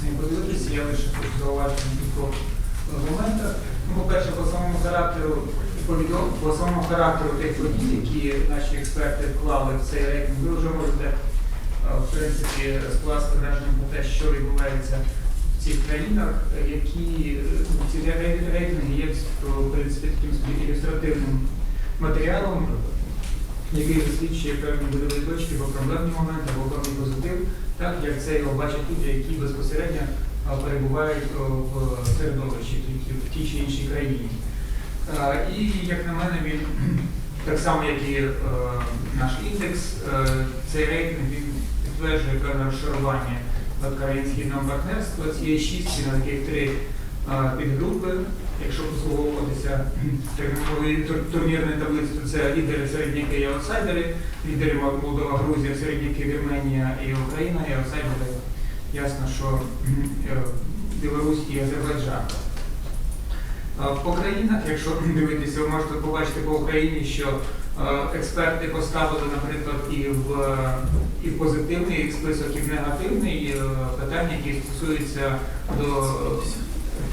самі подивитися, я лише хочу зауважити кількох моментах. Ну, по-перше, по самому характеру по самому характеру тих подій, які наші експерти вклали в цей рейтинг, ви вже можете е, в принципі скласти враження про те, що відбувається в цих країнах, які е, ці рейтинги є в принципі таким ілюстративним матеріалом, який засвідчує певні бойові точки або проблемні моменти, або певний позитив, так як це його бачать люди, які безпосередньо перебувають в середовищі в тій чи іншій країні. І як на мене, він так само, як і е, наш індекс, е, цей рейтинг він підтверджує певне розшарування країн східного партнерства. Цієї шістки на таких три підгрупи. Якщо послуговуватися турнірної таблиці, то це лідери, середняки і аутсайдери, лідери Молдова, Грузія, середняки Вірменія і Україна, і аутсайдери. Ясно, що е, Білорусь і Азербайджан. По країнах, якщо дивитися, ви можете побачити по Україні, що е, експерти поставили, наприклад, і в, і в позитивний список, і в негативний е, питання, які стосуються до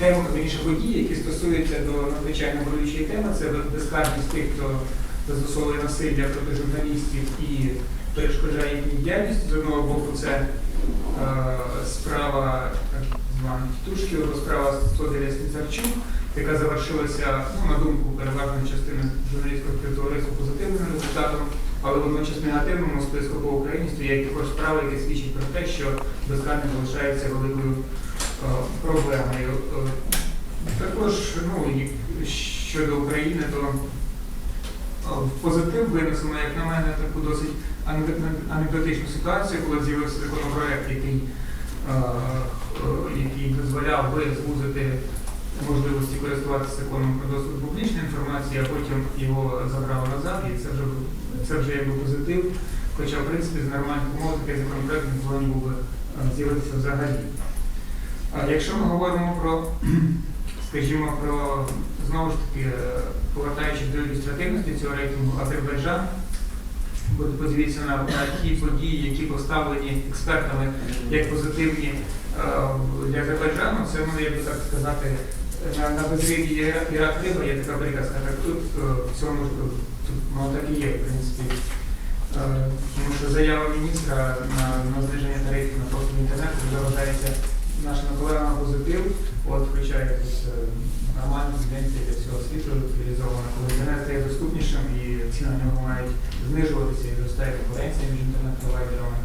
тем, більше подій, які стосуються до надзвичайно болючої теми, це безкарність тих, хто застосовує насилля проти журналістів і перешкоджає їхній діяльності. З одного боку, це е, справа так Тушків, або справа Соделя Снецарчук, яка завершилася, ну, на думку переважної частини журналістського співтовариства позитивним результатом, але водночас негативному списку по Україні стоять також справи, які свідчать про те, що безкарність залишається великою проблемою. Е, Також ну, щодо України, то е, позитив винесено, як на мене, таку досить анекдотичну ситуацію, коли з'явився законопроект, який, е, е, який дозволяв би звузити можливості користуватися законом про доступ до публічної інформації, а потім його забрали назад, і це вже, це вже якби позитив. Хоча, в принципі, з нормальних умов такий законопроект не повинен був е, з'явитися взагалі. А якщо ми говоримо про, скажімо, про знову ж таки, е, повертаючись до ілюстративності цього рейтингу, Азербайджан, подивіться на, ті події, які поставлені експертами як позитивні е, для Азербайджану, це ну, як би так сказати, на, на безрибі є пірат риба, є така приказка, так тут е, в цьому тут воно так і є, в принципі. Тому що заява міністра на, на зниження тарифів на просто інтернет вже вважається нашими позитив, от хоча якось е, нормальна тенденція для всього світу цивілізована, коли інтернет стає доступнішим і ціни на нього мають знижуватися і зростає конкуренція між інтернет-провайдерами.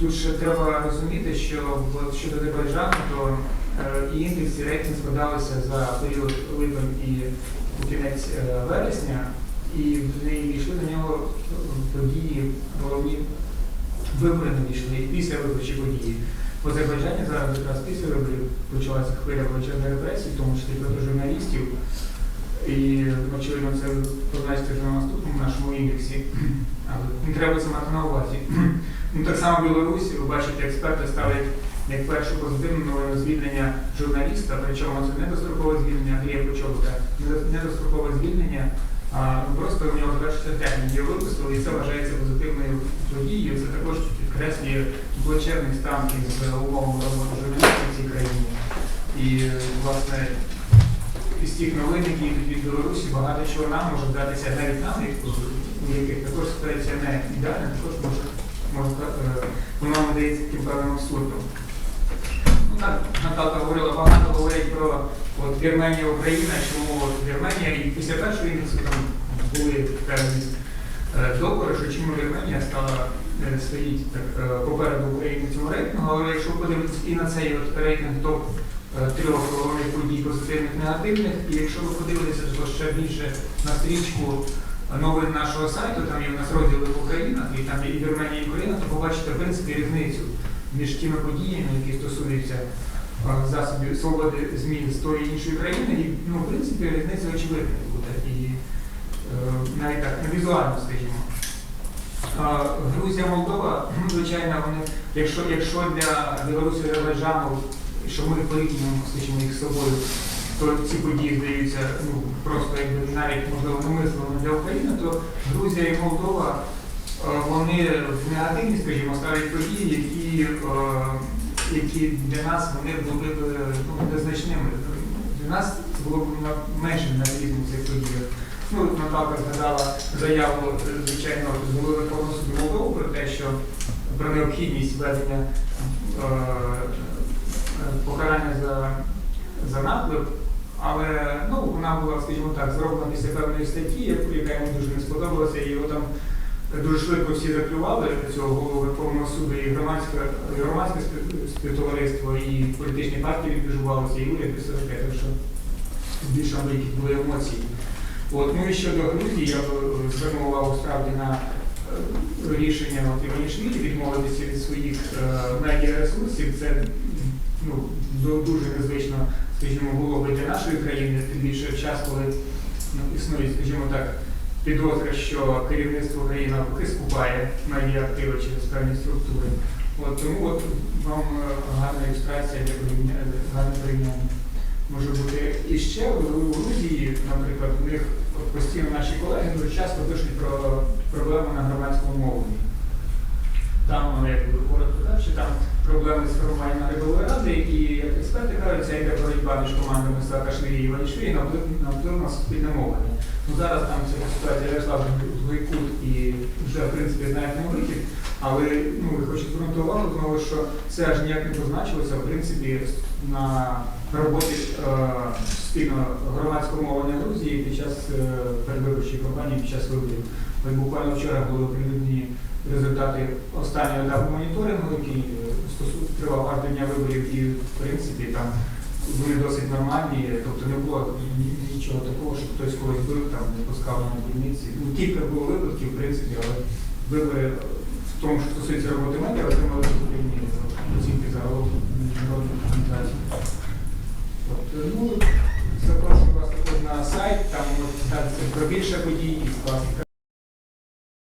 Тут ще треба розуміти, що щодо Азербайджану, то е, і індекс, і рейтинг складалися за період липень і кінець е, вересня, і в неї війшли до нього події, головні вибори не війшли, після виборчі події. В Азербайджані зараз якраз після виборів почалася хвиля величезних репресій, в тому числі проти журналістів. І очевидно, це позначиться вже на наступному нашому індексі. Не треба це мати на увазі. Ну, так само в Білорусі, ви бачите, експерти ставлять як першу позитивну новину звільнення журналіста, причому це не дострокове звільнення Андрія Почобута, не дострокове звільнення, а просто у нього завершиться термін, його випустили, і це вважається позитивною подією. Це також підкреслює плачевний стан із умовами роботи журналістів в цій країні. І, власне, із тих новин, які йдуть від Білорусі, багато чого нам може вдатися навіть нам, яких також ситуація не ідеальна, також може, може воно нам здається таким певним абсурдом. Ну так, Наталка говорила, багато говорять про от, Вірменія, Україна, чому от Вірменія, і після першого індексу там були певні е, докори, що чому Вірменія стала стоїть так, е, попереду в цьому рейтингу, але якщо подивитися і на цей от рейтинг топ е, трьох головних подій позитивних, негативних, і якщо ви подивитеся то ще більше на стрічку е, новин нашого сайту, там є у нас розділи в Українах, і там є і Вірменія, і Україна, то побачите в принципі різницю між тими подіями, які стосуються е, засобів свободи ЗМІ з тої іншої країни, і ну, в принципі різниця очевидна буде. І е, навіть так, не візуально, скажімо. Грузія, Молдова, ну, звичайно, вони, якщо, якщо для Білорусі і Азербайджану, що ми порівнюємо, скажімо, їх з собою, то ці події здаються ну, просто якби навіть можливо немислими для України, то Грузія і Молдова е, вони в негативні, скажімо, ставлять події, які, е, які для нас вони були ну, незначними. Для нас було б менше аналізму в цих подіях. Ну, Наталка згадала заяву, звичайно, з голови суду про те, що про необхідність введення е, покарання за, за наклеп, але ну, вона була, скажімо так, зроблена після певної статті, яка йому дуже не сподобалася, і його там дуже швидко всі заклювали цього голову Верховного суду, і громадське, громадське співтовариство, і політичні партії відбіжувалися, і уряд після таке, так що більше були емоції. От, ну і щодо Грузії, я е, звернув увагу справді на е, рішення Іванішвілі відмовитися від своїх е, медіаресурсів. Це ну, дуже незвично, скажімо, було би для нашої країни, тим більше час, коли ну, існує, скажімо так, підозра, що керівництво країни навпаки скупає медіа-активи через певні структури. От, тому от вам гарна ілюстрація для гарне порівняння може бути. І ще в Грузії, наприклад, у них постійно наші колеги дуже часто пишуть про проблеми на громадському мовленні. Там, як би коротко кажучи, там проблеми з формуванням наглядової ради, і як експерти кажуть, це йде боротьба між командами Саакашвілі і Іванішвілі на вплив на суспільне мовлення. Ну зараз там ця ситуація зайшла в глухий кут і вже в принципі знають на вихід, але ну, я хочу звернути увагу знову, що це аж ніяк не позначилося в принципі на роботі е, спільно громадського мовлення Грузії під час е, передвиборчої кампанії, під час виборів. Ось буквально вчора були оприлюднені результати останнього етапу моніторингу, який е, тривав аж до дня виборів, і в принципі там вони досить нормальні, тобто не було нічого такого, що хтось когось бив, там не пускав на дільниці. Ну, кілька було випадків, в принципі, але вибори тому, що стосується роботи медіа, отримали позитивні оцінки загалом міжнародних організацій. От, е, ну, запрошую вас також на сайт, там можна дізнатися про більше подій із класика